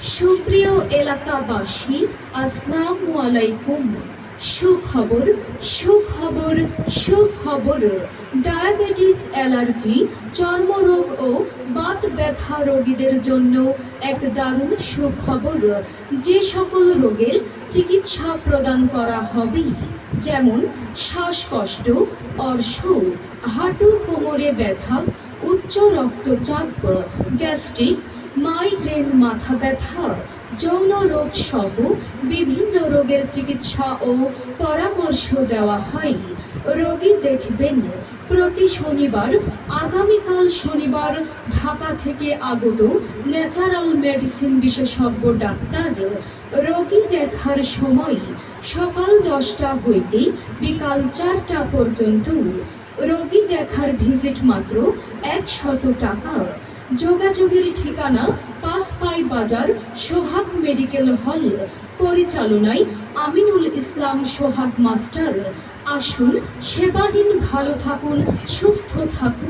সুপ্রিয় এলাকাবাসী, আসসালামু আলাইকুম। সুখবর সুখবর সুখবর। ডায়াবেটিস, অ্যালার্জি, চর্মরোগ ও বাত ব্যথা রোগীদের জন্য এক দারুণ সুখবর। যে সকল রোগের চিকিৎসা প্রদান করা হবে, যেমন শ্বাসকষ্ট, অর্শ হাঁটু কোমরে ব্যথা, উচ্চ রক্তচাপ, গ্যাস্ট্রিক, মাইগ্রেন মাথা ব্যথা, যৌন রোগ সহ বিভিন্ন রোগের চিকিৎসা ও পরামর্শ দেওয়া হয় রোগী দেখবেন প্রতি শনিবার, আগামীকাল শনিবার ঢাকা থেকে আগত ন্যাচারাল মেডিসিন বিশেষজ্ঞ ডাক্তার রোগী দেখার সময় সকাল দশটা হইতে বিকাল চারটা পর্যন্ত রোগী দেখার ভিজিট মাত্র একশত টাকা। যোগাযোগের ঠিকানা পাসপাই বাজার সোহাগ মেডিকেল হল। পরিচালনায় আমিনুল ইসলাম সোহাগ মাস্টার। আসুন, সেবা নিন, ভালো থাকুন, সুস্থ থাকুন।